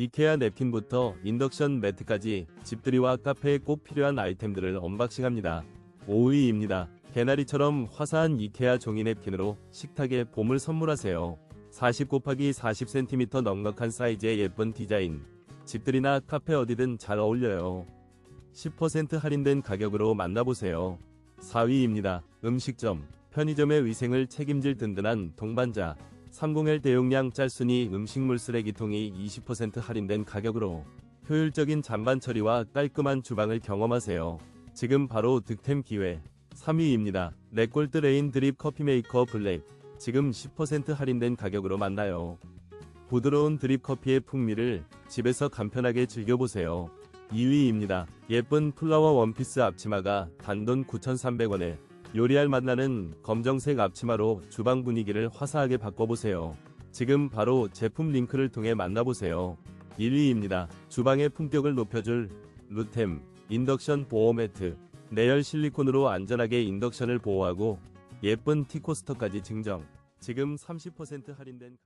이케아 냅킨부터 인덕션 매트까지 집들이와 카페에 꼭 필요한 아이템들을 언박싱합니다. 5위입니다. 개나리처럼 화사한 이케아 종이 냅킨으로 식탁에 봄을 선물하세요. 40 곱하기 40cm 넉넉한 사이즈의 예쁜 디자인. 집들이나 카페 어디든 잘 어울려요. 10% 할인된 가격으로 만나보세요. 4위입니다. 음식점. 편의점의 위생을 책임질 든든한 동반자. 30L 대용량 짤순이 음식물 쓰레기통이 20% 할인된 가격으로 효율적인 잔반 처리와 깔끔한 주방을 경험하세요. 지금 바로 득템 기회. 3위입니다. 레골드 레인 드립 커피 메이커 블랙. 지금 10% 할인된 가격으로 만나요. 부드러운 드립 커피의 풍미를 집에서 간편하게 즐겨보세요. 2위입니다. 예쁜 플라워 원피스 앞치마가 단돈 9,300원에 요리할 맛나는 검정색 앞치마로 주방 분위기를 화사하게 바꿔보세요. 지금 바로 제품 링크를 통해 만나보세요. 1위입니다. 주방의 품격을 높여줄 루템 인덕션 보호 매트 내열 실리콘으로 안전하게 인덕션을 보호하고 예쁜 티코스터까지 증정. 지금 30% 할인된